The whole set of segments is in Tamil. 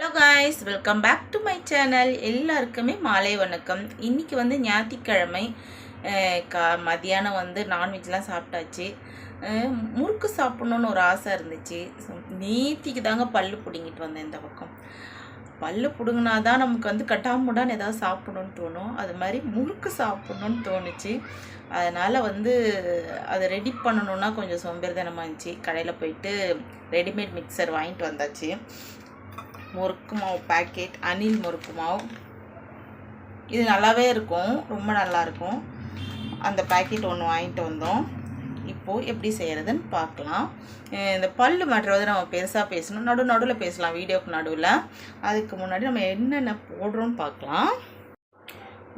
Hello guys welcome back to my channel எல்லாருக்குமே மாலை வணக்கம். இன்றைக்கி வந்து ஞாயிற்றுக்கிழமை. கா மதியானம் வந்து நான்வெஜ்லாம் சாப்பிட்டாச்சு. முறுக்கு சாப்பிட்ணுன்னு ஒரு ஆசை இருந்துச்சு. நேத்திக்கு தாங்க பல் பிடுங்கிட்டு வந்தேன் இந்த பக்கம். பல் பிடுங்கினா தான் நமக்கு வந்து கட்டாமுடான்னு ஏதாவது சாப்பிட்ணுன்னு தோணும். அது மாதிரி முறுக்கு சாப்பிட்ணுன்னு தோணுச்சு. அதனால் வந்து அதை ரெடி பண்ணணுன்னா கொஞ்சம் சோம்பேறிதனமாக இருந்துச்சு. கடையில் போயிட்டு ரெடிமேட் மிக்சர் வாங்கிட்டு வந்தாச்சு. முறுக்கு மாவு பேக்கெட் அணில் முறுக்கு மாவு. இது நல்லாவே இருக்கும் ரொம்ப நல்லா இருக்கும். அந்த பேக்கெட் ஒன்று வாங்கிட்டு வந்தோம். இப்போது எப்படி செய்கிறதுன்னு பார்க்கலாம். இந்த பல்லு மாட்டுறது நம்ம பெருசாக பேசணும். நடு நடுவில் பேசலாம் வீடியோக்கு நடுவில். அதுக்கு முன்னாடி நம்ம என்னென்ன போடுறோம்னு பார்க்கலாம்.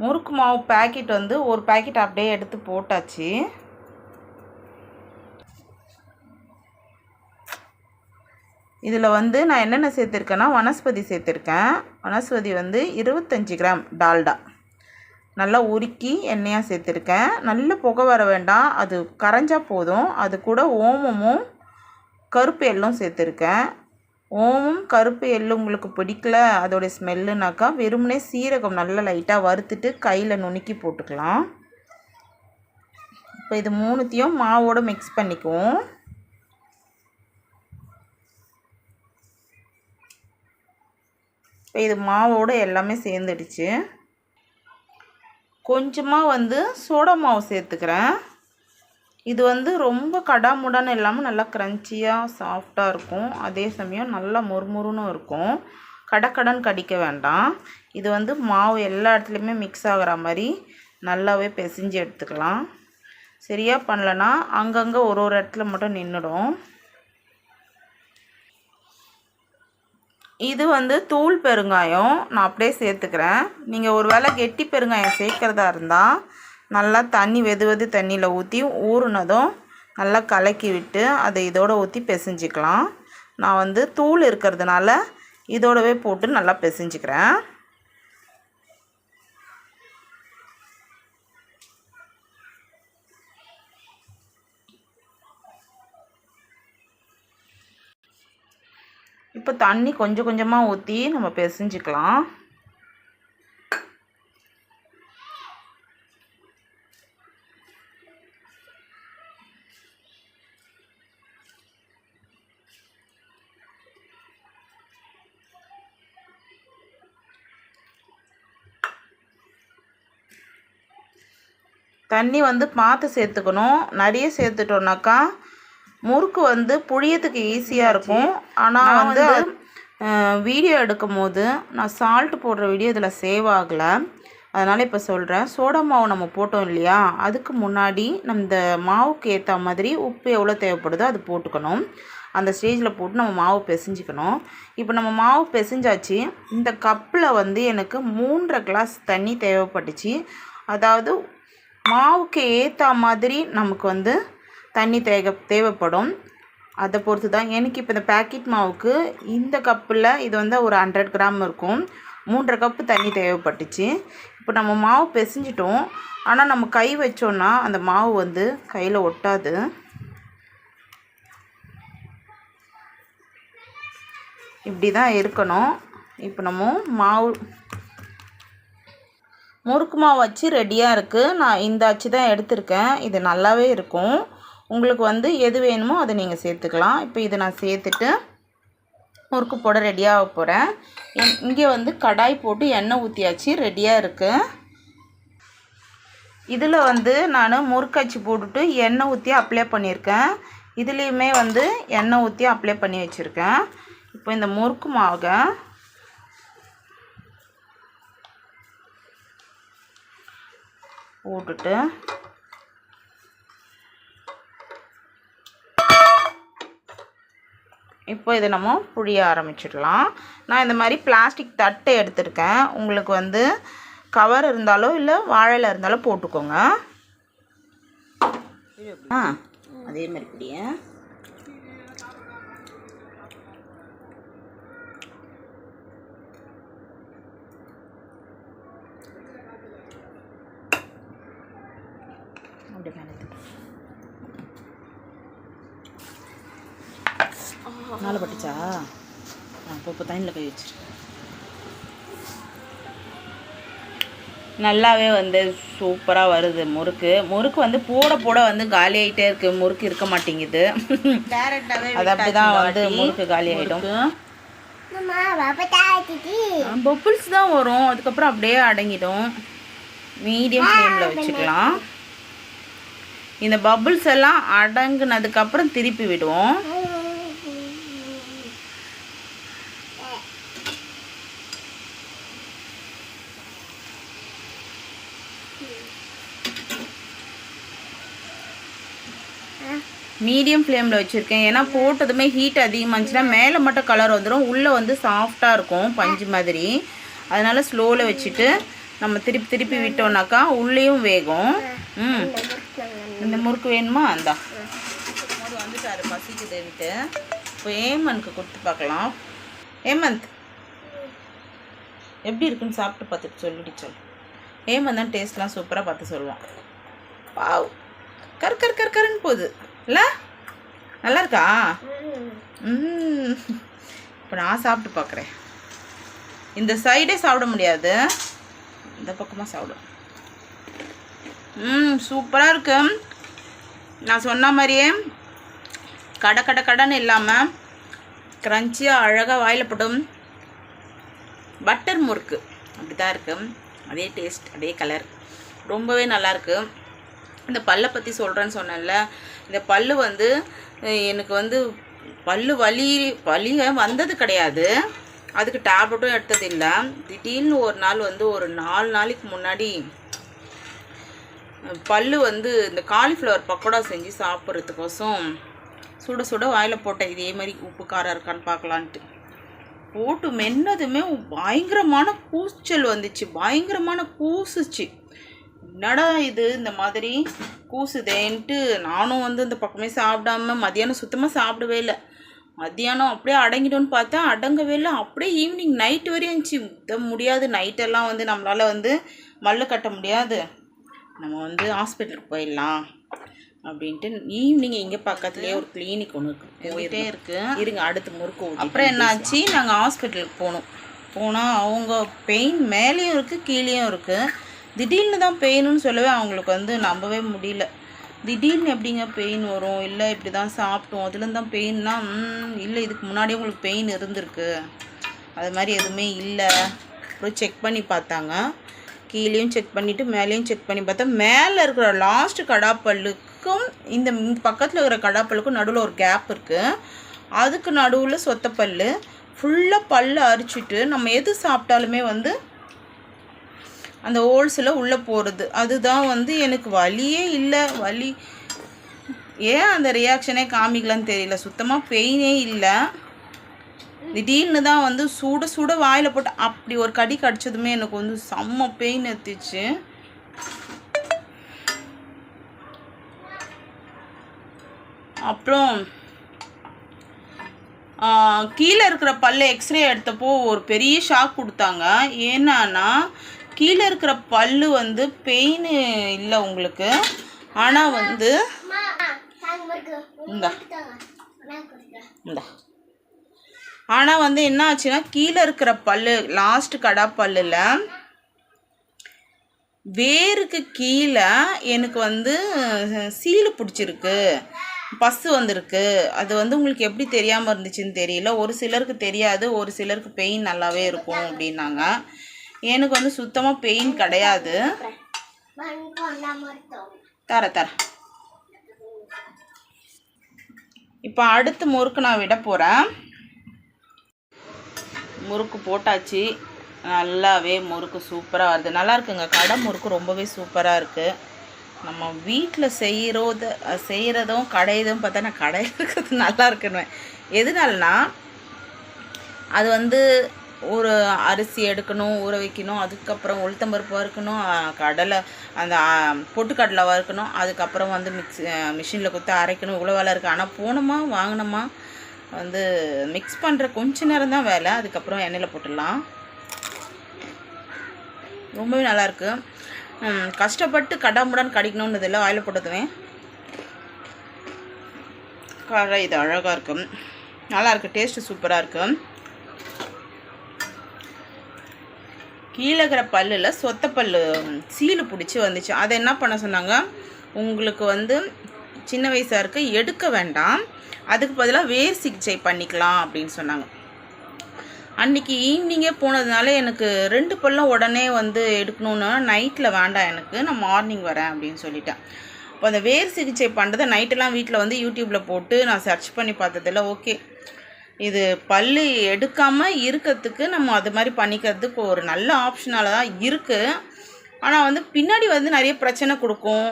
முறுக்கு மாவு பேக்கெட் வந்து ஒரு பேக்கெட் அப்படியே எடுத்து போட்டாச்சு. இதில் வந்து நான் என்னென்ன சேர்த்துருக்கேன்னா வனஸ்பதி சேர்த்துருக்கேன். வனஸ்பதி வந்து இருபத்தஞ்சி கிராம் டால்டா. நல்லா உருக்கி எண்ணெயாக சேர்த்துருக்கேன். நல்ல புகை வர வேண்டாம். அது கரைஞ்சால் போதும். அது கூட ஓமமும் கருப்பு எள்ளும் சேர்த்துருக்கேன். ஓமம் கருப்பு எள்ளு உங்களுக்கு பிடிக்கல அதோடைய ஸ்மெல்லுனாக்கா வெறுமனே சீரகம் நல்லா லைட்டாக வறுத்துட்டு கையில் நுணுக்கி போட்டுக்கலாம். இப்போ இது மூணுத்தையும் மாவோடு மிக்ஸ் பண்ணிக்குவோம். இப்போ இது மாவோடு எல்லாமே சேர்ந்துடுச்சு. கொஞ்சமாக வந்து சோடா மாவு சேர்த்துக்கிறேன். இது வந்து ரொம்ப கடாமுடான்னு இல்லாமல் நல்லா க்ரன்ச்சியாக சாஃப்டாக இருக்கும். அதே சமயம் நல்லா மொறுமொறுன்னு இருக்கும். கடக்கடன் கடிக்க வேண்டாம். இது வந்து மாவு எல்லா இடத்துலையுமே மிக்ஸ் ஆகிற மாதிரி நல்லாவே பிசைஞ்சு எடுத்துக்கலாம். சரியாக பண்ணலன்னா அங்கங்கே ஒரு ஒரு இடத்துல மட்டும் நின்றுடும் இது வந்து தூள் பெருங்காயம். நான் அப்படியே சேர்த்துக்கிறேன். நீங்கள் ஒரு வேளை கெட்டி பெருங்காயம் சேர்க்குறதா இருந்தால் நல்லா தண்ணி வெது வெது தண்ணியில் ஊற்றி ஊறுனதும் நல்லா கலக்கி விட்டு அதை இதோட ஊற்றி பிசைஞ்சிக்கலாம். நான் வந்து தூள் இருக்கிறதுனால இதோடவே போட்டு நல்லா பிசைஞ்சிக்கிறேன். இப்போ தண்ணி கொஞ்சம் கொஞ்சமாக ஊற்றி நம்ம பிசைஞ்சிக்கலாம். தண்ணி வந்து பார்த்து சேர்த்துக்கணும். நிறைய சேர்த்துட்டோம்னாக்கா முறுக்கு வந்து புழியத்துக்கு ஈஸியாக இருக்கும். ஆனால் வந்து வீடியோ எடுக்கும் போது நான் சால்ட் போடுற வீடியோ இதில் சேவ் ஆகலை. அதனால் இப்போ சொல்கிறேன் சோடா மாவு நம்ம போட்டோம் இல்லையா? அதுக்கு முன்னாடி நம்ம இந்த மாவுக்கு ஏற்ற மாதிரி உப்பு எவ்வளோ தேவைப்படுதோ அது போட்டுக்கணும். அந்த ஸ்டேஜில் போட்டு நம்ம மாவு பிசைஞ்சிக்கணும். இப்போ நம்ம மாவு பிசைஞ்சாச்சு. இந்த கப்பில் வந்து எனக்கு மூன்றரை கிளாஸ் தண்ணி தேவைப்பட்டுச்சு. அதாவது மாவுக்கு ஏற்ற மாதிரி நமக்கு வந்து தண்ணி தேவை தேவைப்படும். அதை பொறுத்து தான் எனக்கு இப்போ இந்த பேக்கெட் மாவுக்கு இந்த கப்பில் இது வந்து ஒரு ஹண்ட்ரட் கிராம் இருக்கும். மூன்றரை கப்பு தண்ணி தேவைப்பட்டுச்சு. இப்போ நம்ம மாவு பிசைஞ்சிட்டோம். ஆனால் நம்ம கை வச்சோன்னா அந்த மாவு வந்து கையில் ஒட்டாது. இப்படி தான் இருக்கணும். இப்போ நம்ம மாவு முறுக்கு மாவு வச்சு ரெடியாக இருக்குது நான் இந்த அச்சு தான் எடுத்திருக்கேன். இது நல்லாவே இருக்கும். உங்களுக்கு வந்து எது வேணுமோ அதை நீங்கள் சேர்த்துக்கலாம். இப்போ இதை நான் சேர்த்துட்டு முறுக்கு போட ரெடியாக போகிறேன் இங்கே வந்து கடாய் போட்டு எண்ணெய் ஊற்றியாச்சு ரெடியாக இருக்குது இதில் வந்து நான் முறுக்காச்சி போட்டுட்டு எண்ணெய் ஊற்றி அப்ளை பண்ணியிருக்கேன். இதுலேயுமே வந்து எண்ணெய் ஊற்றி அப்ளை பண்ணி வச்சுருக்கேன். இப்போ இந்த முறுக்கு மாவை போட்டுட்டு இப்போ இதை நம்ம புழிய ஆரம்பிச்சிடலாம். நான் இந்த மாதிரி பிளாஸ்டிக் தட்டை எடுத்திருக்கேன். உங்களுக்கு வந்து கவர் இருந்தாலோ இல்லை வாழையில் இருந்தாலோ போட்டுக்கோங்க. ஆ அதே மாதிரி பிடிய அப்படி மேலே மேலே பட்டுச்சா இப்போ இப்போ தண்ணியில் கை வச்சிரு. நல்லாவே வந்து சூப்பராக வருது. முறுக்கு. முறுக்கு வந்து போட போட வந்து காலி ஆகிட்டே இருக்குது முறுக்கு இருக்க மாட்டேங்குது. அது அப்படி தான் வந்து முறுக்கு காலி ஆகிடும் பப்புள்ஸ் தான் வரும். அதுக்கப்புறம் அப்படியே அடங்கிடும். மீடியம் ஃப்ளேமில் வச்சுக்கலாம். இந்த பபுள்ஸ் எல்லாம் அடங்குனதுக்கப்புறம் திருப்பி விடுவோம். மீடியம் ஃப்ளேமில் வச்சுருக்கேன். ஏன்னா போட்டதுமே ஹீட் அதிகமாக இருந்துச்சுன்னா மேலே மட்டும் கலர் வந்துடும் உள்ளே வந்து சாஃப்டாக இருக்கும் பஞ்சு மாதிரி. அதனால் ஸ்லோவில் வச்சுட்டு நம்ம திருப்பி திருப்பி விட்டோம்னாக்கா உள்ளேயும் வேகும். ம். இந்த முறுக்கு வேணுமா? அந்தா போது வந்துட்டாரு பசிக்குதுன்ட்டு இப்போ ஏமனுக்கு கொடுத்து பார்க்கலாம். ஏமந்த் எப்படி இருக்குன்னு சாப்பிட்டு பார்த்துட்டு சொல்லிட்டு சொல். ஏமந்த் தான் டேஸ்ட்லாம் சூப்பராக பார்த்து சொல்லுவான். பாவ் கர் கர் கர் கருன்னு போகுது. இல்லை? நல்லா இருக்கா இப்போ நான் சாப்பிட்டு பார்க்குறேன் இந்த சைடே சாப்பிட முடியாது. இந்த பக்கமாக சாப்பிடும். ம் சூப்பராக இருக்கு. நான் சொன்ன மாதிரியே கடை கடை கடைன்னு இல்லாமல் க்ரன்ச்சியாக அழகாக வாயில் போட்டும் பட்டர் முறுக்கு. அப்படி தான் இருக்குது அதே டேஸ்ட் அதே கலர் ரொம்பவே நல்லாயிருக்கு இந்த பல்லை பற்றி சொல்கிறேன்னு சொன்னேன்ல. இந்த பல்லு வந்து எனக்கு வந்து பல்லு வலி வலி வந்தது கிடையாது. அதுக்கு டேப்லெட்டும் எடுத்தது இல்லை. திடீர்னு ஒரு நாள் வந்து ஒரு நாலு நாளைக்கு முன்னாடி பல்லு வந்து இந்த காலிஃப்ளவர் பக்கோடா செஞ்சு சாப்பிட்றதுக்கோசம் சுட சுட வாயில் போட்டேன். இதே மாதிரி உப்பு காரம் இருக்கான்னு பார்க்கலான்ட்டு. போட்டு மென்னதுமே பயங்கரமான கூச்சல் வந்துச்சு. பயங்கரமான கூசுச்சு. என்னடா இது? இந்த மாதிரி கூசுதேன்ட்டு நானும் வந்து இந்த பக்கமே சாப்பிடாம மதியானம் சுத்தமாக சாப்பிடவே இல்லை. மத்தியானம் அப்படியே அடங்கிடும்னு பார்த்தா அடங்கவே இல்லை. அப்படியே ஈவினிங் நைட் வரையும் இருந்துச்சு. முடியாது. நைட்டெல்லாம் வந்து நம்மளால் வந்து மல்லு கட்ட முடியாது. நம்ம வந்து ஹாஸ்பிட்டலுக்கு போயிடலாம் அப்படின்ட்டு ஈவினிங் இங்கே பக்கத்துலேயே ஒரு கிளினிக் ஒன்று இருக்கு. போயிட்டே இருக்கு. இருங்க அடுத்து முறுக்கு அப்புறம் என்னாச்சு? நாங்கள் ஹாஸ்பிட்டலுக்கு போனோம். போனால் அவங்க பெயின் மேலேயும் இருக்குது கீழேயும் இருக்குது திடீர்னு தான் பெயின்னு சொல்லவே அவங்களுக்கு வந்து நம்பவே முடியல. திடீர்னு எப்படிங்க பெயின் வரும்? இல்லை இப்படி தான் சாப்பிட்டோம். அதுலேருந்து தான் பெயின்னா இல்லை இதுக்கு முன்னாடியே உங்களுக்கு பெயின் இருந்திருக்கு. அது மாதிரி எதுவுமே இல்லை. அப்புறம் செக் பண்ணி பார்த்தாங்க. கீழேயும் செக் பண்ணிவிட்டு மேலேயும் செக் பண்ணி பார்த்தா மேலே இருக்கிற லாஸ்ட் கடாப்பல்லுக்கும் இந்த பக்கத்தில் இருக்கிற கடாப்பல்லுக்கும் நடுவில் ஒரு கேப் இருக்குது அதுக்கு நடுவில் சொத்தப்பல் ஃபுல்லாக பல்லு அரிச்சிட்டு நம்ம எது சாப்பிட்டாலுமே வந்து அந்த ஹோல்ஸில் உள்ளே போகிறது அதுதான் வந்து எனக்கு வலியே இல்லை. வலி ஏன் அந்த ரியாக்ஷனே காமிக்கலான்னு தெரியல. சுத்தமாக பெயினே இல்லை. திடீர்னு தான் வந்து சுட சுட வாயில் போட்டு அப்படி ஒரு கடி கடிச்சதுமே எனக்கு வந்து செம்ம பெயின் எத்திச்சு அப்புறம் கீழே இருக்கிற பல்ல எக்ஸ்ரே எடுத்தப்போ ஒரு பெரிய ஷாக் கொடுத்தாங்க. ஏன்னா கீழே இருக்கிற பல்லு வந்து பெயின் இல்லை உங்களுக்கு. ஆனால் வந்து இந்தா. இந்தா. ஆனால் வந்து என்ன ஆச்சுன்னா கீழே இருக்கிற பல்லு லாஸ்ட் கடா பல்லில் வேருக்கு கீழே எனக்கு வந்து சீலு பிடிச்சிருக்கு. பஸ்ஸு வந்திருக்கு. அது வந்து உங்களுக்கு எப்படி தெரியாமல் இருந்துச்சுன்னு தெரியல. ஒரு சிலருக்கு தெரியாது. ஒரு சிலருக்கு பெயின் நல்லாவே இருக்கும் அப்படின்னாங்க. எனக்கு வந்து சுத்தமாக பெயின் கிடையாது. தர தர. இப்போ அடுத்து முறுக்கு நான் விட போகிறேன் முறுக்கு போட்டாச்சு. நல்லாவே முறுக்கு சூப்பராக வருது. நல்லா இருக்குங்க. கடை முறுக்கு ரொம்பவே சூப்பராக இருக்குது நம்ம வீட்டில் செய்கிறது செய்கிறதும் கடையதும் பார்த்தா நான் கடை இருக்கிறது நல்லா இருக்குன்னு எதனாலனா அது வந்து ஒரு அரிசி எடுக்கணும் ஊற வைக்கணும் அதுக்கப்புறம் உளுத்தம்பருப்பு வறுக்கணும் கடலை அந்த பொட்டுக்கடலை வறுக்கணும் அதுக்கப்புறம் வந்து மிக்ஸ் மிஷினில் கொடுத்து அரைக்கணும். இவ்வளோ வேலை இருக்குது ஆனால் போனோமா வாங்கினோமா வந்து மிக்ஸ் பண்ணுற கொஞ்ச நேரம் தான் வேலை. அதுக்கப்புறம் எண்ணெயில் போட்டுடலாம். ரொம்பவே நல்லாயிருக்கு கஷ்டப்பட்டு கடாமுடான்னு கடிக்கணும்னு இதில் ஆயில் போட்டதுமே கடை இது அழகாக இருக்கும் நல்லாயிருக்கு டேஸ்ட்டு சூப்பராக இருக்குது கீழே இருக்கிற பல்லில் சொத்த பல்லு சீலு பிடிச்சி வந்துச்சு. அதை என்ன பண்ண சொன்னாங்க? உங்களுக்கு வந்து சின்ன வயசாக இருக்க எடுக்க வேண்டாம். அதுக்கு பதிலாக வேர் சிகிச்சை பண்ணிக்கலாம் அப்படின்னு சொன்னாங்க. அன்றைக்கி ஈவினிங்கே போனதுனால எனக்கு ரெண்டு பல்லும் உடனே வந்து எடுக்கணுன்னா நைட்டில் வேண்டாம் எனக்கு. நான் மார்னிங் வரேன் அப்படின்னு சொல்லிட்டேன். இப்போ அந்த வேர் சிகிச்சை பண்ணுறதை நைட்டெல்லாம் வீட்டில் வந்து யூடியூப்பில் போட்டு நான் சர்ச் பண்ணி பார்த்ததில்ல. ஓகே இது பல்லு எடுக்காமல் இருக்கிறதுக்கு நம்ம அது மாதிரி பண்ணிக்கிறதுக்கு ஒரு நல்ல ஆப்ஷனால தான் இருக்குது ஆனால் வந்து பின்னாடி வந்து நிறைய பிரச்சனை கொடுக்கும்.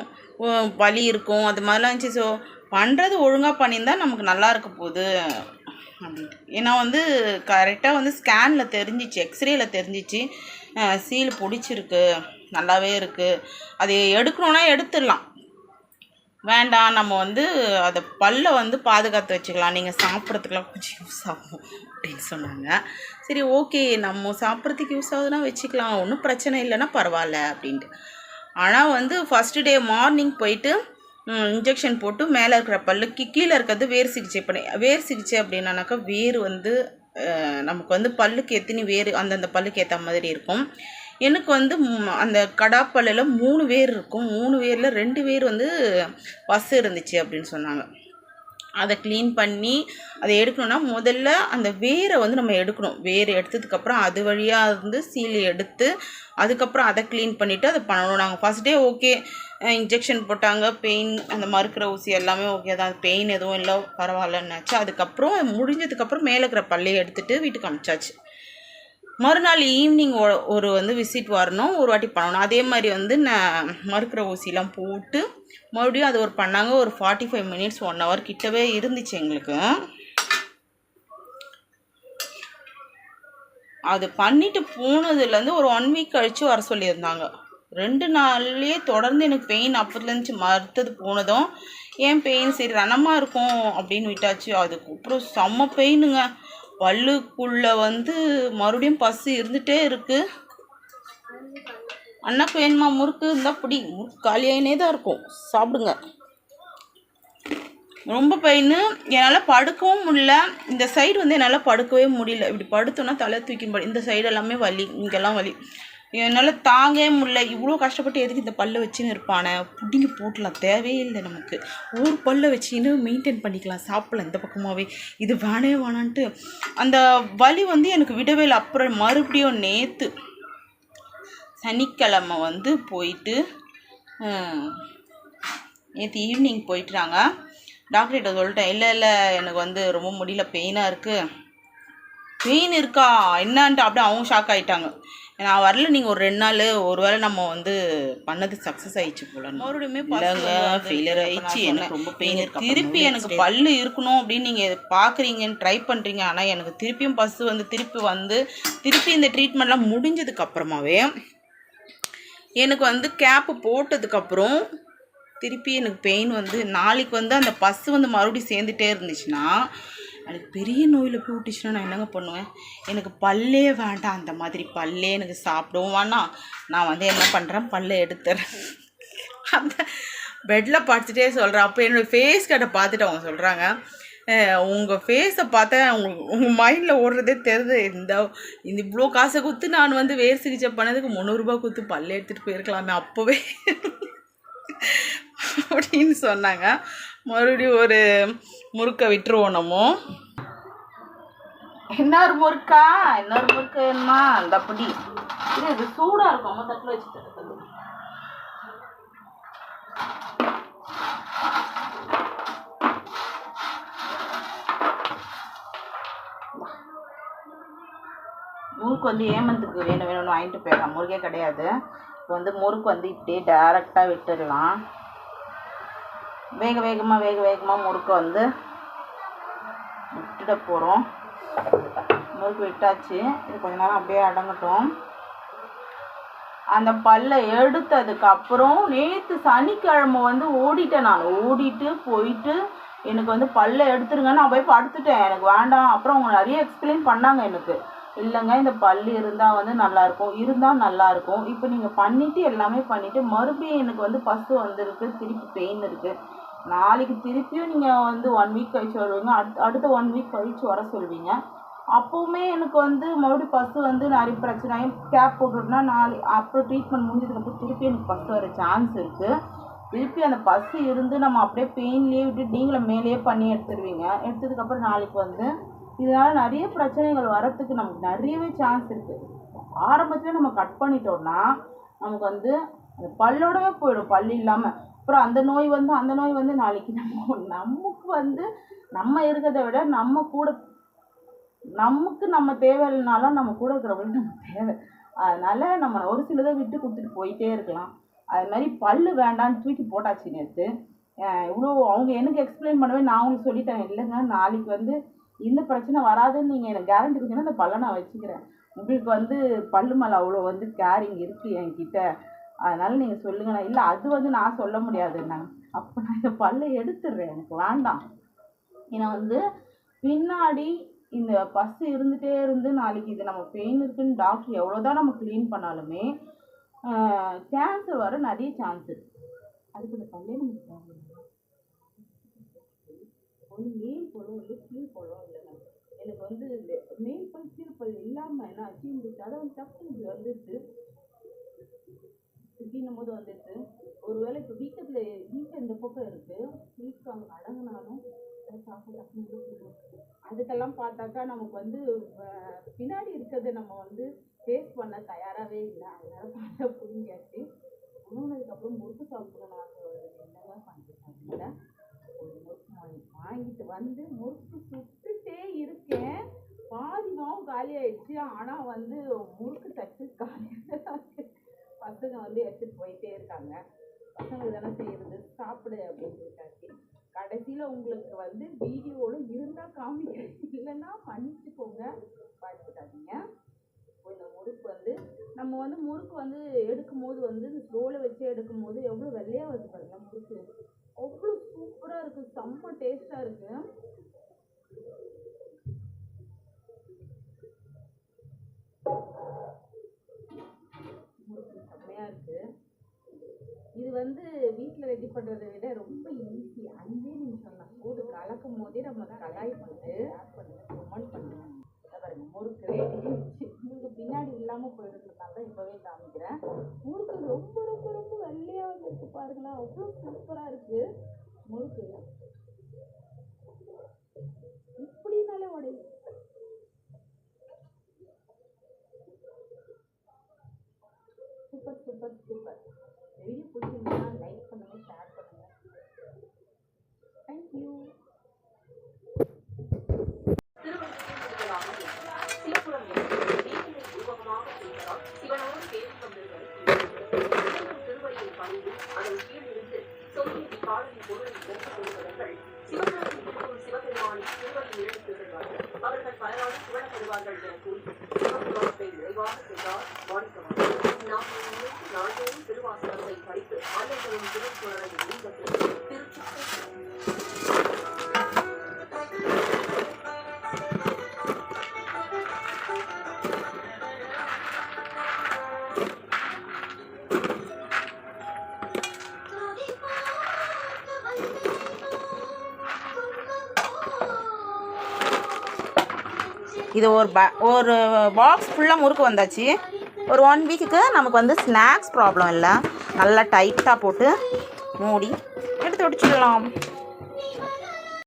வலி இருக்கும். அது மாதிரிலாம் இருந்துச்சு. ஸோ பண்ணுறது ஒழுங்காக பண்ணியிருந்தா நமக்கு நல்லா இருக்க போகுது. அப்படின்ட்டு ஏன்னா வந்து கரெக்டாக வந்து ஸ்கேனில் தெரிஞ்சிச்சு எக்ஸ்ரேல தெரிஞ்சிச்சு. சீல் பிடிச்சிருக்கு. நல்லாவே இருக்குது அது எடுக்கணுன்னா எடுத்துடலாம். வேண்டாம் நம்ம வந்து அதை பல்லை வந்து பாதுகாத்து வச்சுக்கலாம். நீங்கள் சாப்பிட்றதுக்குலாம் கொஞ்சம் யூஸ் ஆகும் அப்படின்னு சொன்னாங்க. சரி ஓகே நம்ம சாப்பிட்றதுக்கு யூஸ் ஆகுதுன்னா வச்சுக்கலாம். ஒன்றும் பிரச்சனை இல்லைன்னா பரவாயில்ல அப்படின்ட்டு. ஆனால் வந்து ஃபஸ்ட்டு டே மார்னிங் போயிட்டு இன்ஜெக்ஷன் போட்டு மேலே இருக்கிற பல்லுக்கு கீழே இருக்கிறது வேர் சிகிச்சை பண்ணி வேர் சிகிச்சை அப்படின்னாக்கா வேர் வந்து நமக்கு வந்து பல்லுக்கு எத்தனை வேர் அந்தந்த பல்லுக்கு ஏற்ற மாதிரி இருக்கும். எனக்கு வந்து அந்த கடாப்பல்லில் மூணு பேர் இருக்கும். மூணு பேரில் ரெண்டு பேர் வந்து பஸ் இருந்துச்சு அப்படின்னு சொன்னாங்க. அதை க்ளீன் பண்ணி அதை எடுக்கணும்னா முதல்ல அந்த வேரை வந்து நம்ம எடுக்கணும். வேர் எடுத்ததுக்கப்புறம் அது வழியாக இருந்து சீல் எடுத்து அதுக்கப்புறம் அதை க்ளீன் பண்ணிவிட்டு அதை பண்ணணும். நாங்கள் ஃபஸ்ட் டே ஓகே இன்ஜெக்ஷன் போட்டாங்க. பெயின் அந்த மறுக்கிற ஊசி எல்லாமே ஓகே தான். பெயின் எதுவும் இல்லை. பரவாயில்லன்னாச்சு அதுக்கப்புறம் முடிஞ்சதுக்கப்புறம் மேலே இருக்கிற பள்ளியை எடுத்துகிட்டு வீட்டுக்கு அமிச்சாச்சு மறுநாள் ஈவினிங் ஒரு வந்து விசிட் வரணும் ஒரு வாட்டி பண்ணணும். அதே மாதிரி வந்து நான் மறுக்கிற ஊசிலாம் போட்டு மறுபடியும் அது ஒரு பண்ணாங்க ஒரு forty five minutes one hour கிட்டவே இருந்துச்சு எங்களுக்கு. அது பண்ணிட்டு போனதுலேருந்து ஒரு ஒன் வீக் கழித்து வர சொல்லியிருந்தாங்க. ரெண்டு நாள்லேயே தொடர்ந்து எனக்கு பெயின் அப்போதுலேருந்து மறுத்தது போனதும் ஏன் பெயின் சரி ரணமாக இருக்கும் அப்படின்னு விட்டாச்சு. அதுக்கப்புறம் செம்ம பெயினுங்க பல்லுக்குள்ளே வந்து மறுபடியும் பசு இருந்துகிட்டே இருக்குது அண்ணாக்கு வேணுமா? முறுக்கு இருந்தால் பிடி. முறுக்கு காலியாயினே தான் இருக்கும். சாப்பிடுங்க. ரொம்ப பெயின் என்னால் படுக்கவும் முடியல. இந்த சைடு வந்து என்னால் படுக்கவே முடியல. இப்படி படுத்தோன்னா தலை தூக்கி இந்த சைடு எல்லாமே வலி. இங்கெல்லாம் வலி. என்னால் தாங்கவே முடியல. இவ்வளோ கஷ்டப்பட்டு எதுக்கு இந்த பல்லை வச்சுன்னு இருப்பானே? பிடிங்கி போட்டலாம் தேவையே இல்லை நமக்கு. ஒரு பல்லை வச்சுன்னு மெயின்டைன் பண்ணிக்கலாம். சாப்பிடலாம் இந்த பக்கமாகவே இது வேணே வேணான்ட்டு. அந்த வலி வந்து எனக்கு விடவே இல்லை. அப்புறம் மறுபடியும் நேற்று சனிக்கிழமை வந்து போயிட்டு நேற்று ஈவினிங் போயிட்டுறாங்க. டாக்டர்கிட்ட சொல்லிட்டேன். இல்லை இல்லை எனக்கு வந்து ரொம்ப முடியல. பெயினாக இருக்குது பெயின் இருக்கா? என்னான்ட்டு அப்படியே அவங்க ஷாக் ஆகிட்டாங்க நான் வரல நீங்கள் ஒரு ரெண்டு நாள் ஒரு வேளை நம்ம வந்து பண்ணது சக்ஸஸ் ஆயிடுச்சு போல மறுபடியுமே இல்லைங்க ஃபெயிலியர் ஆயிடுச்சு. எனக்கு ரொம்ப பெயின் இருக்கு. திருப்பி எனக்கு பல்லு இருக்கணும் அப்படின்னு நீங்கள் பார்க்குறீங்கன்னு ட்ரை பண்ணுறீங்க ஆனால் எனக்கு திருப்பியும் பஸ்ஸு வந்து திருப்பி வந்து திருப்பி இந்த ட்ரீட்மெண்ட்லாம் முடிஞ்சதுக்கு அப்புறமாவே எனக்கு வந்து கேப்பு போட்டதுக்கப்புறம் திருப்பி எனக்கு பெயின் வந்து நாளைக்கு வந்து அந்த பஸ்ஸு வந்து மறுபடியும் சேர்ந்துட்டே இருந்துச்சுன்னா எனக்கு பெரிய நோயில் போய் விட்டுச்சுன்னா நான் என்னங்க பண்ணுவேன்? எனக்கு பல்லே வேண்டாம். அந்த மாதிரி பல்லே எனக்கு சாப்பிடவும் வேணாம். நான் வந்து என்ன பண்ணுறேன் பல்லை எடுத்துறேன். அந்த பெட்டில் படிச்சுட்டே சொல்கிறேன் அப்போ என்னோடய ஃபேஸ் கட்டை பார்த்துட்டு அவங்க சொல்கிறாங்க உங்கள் ஃபேஸை பார்த்தா உங்களுக்கு உங்கள் மைண்டில் ஓடுறதே தெரியுது இந்த இந்த இவ்வளோ காசை கொடுத்து நான் வந்து வேர் சிகிச்சை பண்ணதுக்கு முந்நூறுரூபா கொடுத்து பல்ல எடுத்துகிட்டு போயிருக்கலாமே அப்போவே. அப்படின்னு சொன்னாங்க. மறுபடியும் ஒரு முறுக்கை விட்டுருவோம் நம்ம. இன்னொரு முறுக்கா? இன்னொரு முறுக்கு வேணுமா? அந்த அப்படி இது இது சூடாக இருக்கும். அம்மா தட்டில் வச்சு முறுக்கு வந்து ஏமந்துக்கு வேணும் வேணும்னு வாங்கிட்டு போயிடலாம். முறுக்கே கிடையாது. இப்போ வந்து முறுக்கு வந்து இப்படியே டேரெக்டாக விட்டுடலாம். வேக வேகமாக வேக வேகமாக முறுக்கை வந்து விட்டுட போகிறோம் முறுக்கு விட்டாச்சு. இது கொஞ்ச நேரம் அப்படியே அடங்கட்டும். அந்த பல்லை எடுத்ததுக்கப்புறம் நேற்று சனிக்கிழமை வந்து ஓடிட்டேன் நான். ஓடிட்டு போயிட்டு எனக்கு வந்து பல்லை எடுத்துருங்க நான் போய் படுத்துட்டேன். எனக்கு வேண்டாம். அப்புறம் அவங்க நிறைய எக்ஸ்பிளைன் பண்ணாங்க எனக்கு. இல்லைங்க இந்த பல் இருந்தால் வந்து நல்லாயிருக்கும் இருந்தால் நல்லாயிருக்கும். இப்போ நீங்கள் பண்ணிவிட்டு எல்லாமே பண்ணிவிட்டு மறுபடியும் எனக்கு வந்து பசு வந்திருக்கு திருப்பி பெயின் இருக்குது நாளைக்கு திருப்பியும் நீங்கள் வந்து ஒன் வீக் கழிச்சு வருவீங்க. அடுத்த அடுத்த ஒன் வீக் கழிச்சு வர சொல்வீங்க. அப்போவுமே எனக்கு வந்து மறுபடியும் பஸ்ஸு வந்து நிறைய பிரச்சனை கேப் போட்டுருந்தா நாளை அப்புறம் ட்ரீட்மெண்ட் முடிஞ்சதுக்கப்புறம் திருப்பி எனக்கு பஸ் வர சான்ஸ் இருக்குது திருப்பி அந்த பஸ்ஸு இருந்து நம்ம அப்படியே பெயின்லேயே விட்டு நீங்களே மேலேயே பண்ணி எடுத்துருவீங்க. எடுத்ததுக்கப்புறம் நாளைக்கு வந்து இதனால் நிறைய பிரச்சனைகள் வரத்துக்கு நமக்கு நிறையவே சான்ஸ் இருக்குது ஆரம்பத்தில் நம்ம கட் பண்ணிட்டோம்னா நமக்கு வந்து அந்த பல்லோடவே போயிடும். பல் இல்லாமல் அப்புறம் அந்த நோய் வந்து அந்த நோய் வந்து நாளைக்கு நம்ம நமக்கு வந்து நம்ம இருக்கிறத விட நம்ம கூட நமக்கு நம்ம தேவையில்லைனாலும் நம்ம கூட இருக்கிறவங்களுக்கு நம்ம தேவை. அதனால நம்ம ஒரு சிலதை விட்டு கொடுத்துட்டு போயிட்டே இருக்கலாம். அது மாதிரி பல்லு வேண்டான்னு தூக்கி போட்டாச்சு நேற்று இவ்வளோ அவங்க எனக்கு எக்ஸ்பிளைன் பண்ணவே நான் அவங்களுக்கு சொல்லிட்டேன் இல்லைங்க நாளைக்கு வந்து இந்த பிரச்சனை வராதுன்னு நீங்கள் எனக்கு கேரண்டி கொடுத்தீங்கன்னா அந்த பல்லை நான் வச்சுக்கிறேன். உங்களுக்கு வந்து பல்லு மேலே அவ்வளோ வந்து கேரிங் இருக்குது என்கிட்ட. அதனால நீங்கள் சொல்லுங்கண்ணா இல்லை அது வந்து நான் சொல்ல முடியாதுண்ணா அப்போ நான் இந்த பல்லை எடுத்துடுறேன். எனக்கு வேண்டாம். ஏன்னா வந்து பின்னாடி இந்த பஸ் இருந்துகிட்டே இருந்து நாளைக்கு இது நம்ம பெயின் இருக்குன்னு டாக்டர் எவ்வளோதான் நம்ம க்ளீன் பண்ணாலுமே கேன்சர் வர நிறைய சான்ஸ் இருக்கு அதுக்கு இந்த பல்லே நமக்கு தேவையில்லை. ஒன்று மேல் பழம் வந்து கீழ் பழம் எனக்கு வந்து மெயின் பல் கீழ் பல் இல்லாமல் என்ன ஆச்சு இருந்துச்சு அதை வந்து டக்குனு இப்படி வந்துடுச்சு இப்படின்னும் போது வந்துட்டு ஒருவேளை இப்போ வீக்கத்தில் வீக்கம் இந்த பக்கம் இருக்குது வீக்கம் அடங்கினாலும் அதுக்கெல்லாம் பார்த்தாக்கா நமக்கு வந்து பின்னாடி இருக்கிறத நம்ம வந்து ஃபேஸ் பண்ண தயாராகவே இல்லை. அதனால பார்த்தா புரிஞ்சாச்சு உணவுனதுக்கப்புறம் முறுக்கு சாப்பிடணும். என்னதான் பண்ணிட்டு ஒரு முறுக்கு வாங்கி வாங்கிட்டு வந்து முறுக்கு சுட்டுட்டே இருக்கேன். பாதி மாவும் காலி ஆயிடுச்சு ஆனால் வந்து முறுக்கு தட்டு காலியாக காமிக்கிறேன் இல்லைன்னா மன்னிச்சுக்கோங்க பார்த்துக்காதீங்க இப்போ இந்த முறுக்கு வந்து நம்ம வந்து முறுக்கு வந்து எடுக்கும்போது வந்து இந்த ஸ்லோவில் வச்சு எடுக்கும் போது எவ்வளோ வெள்ளையாக வருது பாருங்க முறுக்கு. அவ்வளோ சூப்பராக இருக்குது செம்ம டேஸ்ட்டாக இருக்குது முறுக்கு செம்மையாக இருக்குது இது வந்து வீட்டில் ரெடி பண்ணுறதை விட ரொம்ப ஈஸி அஞ்சே நிமிஷம் தான் போட்டு கலக்கும் போதே நம்ம கடாய் பண்ணிட்டு கமெண்ட் பண்ணுவோம் பாருங்க முறுக்கு ரெடி பின்னாடி இல்லாமல் போயிடுறதுனால தான் இப்போவே காமிக்கிறேன். முறுக்கு ரொம்ப ரொம்ப ரொம்ப வெள்ளையாக வந்துருக்கு பாருங்களேன். அவ்வளோ சூப்பராக இருக்குது முறுக்கு. இப்படினாலே உடையும் சூப்பர் சூப்பர் சூப்பர் பெரிய பிடிச்சிருந்தா லைக் பண்ணுங்க ஷேர் பண்ணுங்க தேங்க்யூ அவர்கள் பலராக பெறுவார்கள் என கூறி சிவபெருமானத்தை நிறைவாக செய்தார் வாடிக்கமாக நாம் நாள்தோறும் திருவாசகத்தை படித்து ஆலயங்களும் திருக்குறளை நீங்கத்தில் இது ஒரு ப ஒரு பாக்ஸ் ஃபுல்லாக முறுக்கு வந்தாச்சு. ஒரு ஒன் வீக்குக்கு நமக்கு வந்து ஸ்நாக்ஸ் ப்ராப்ளம் இல்லை. நல்லா டைட்டாக போட்டு மூடி எடுத்து வடிச்சிடலாம்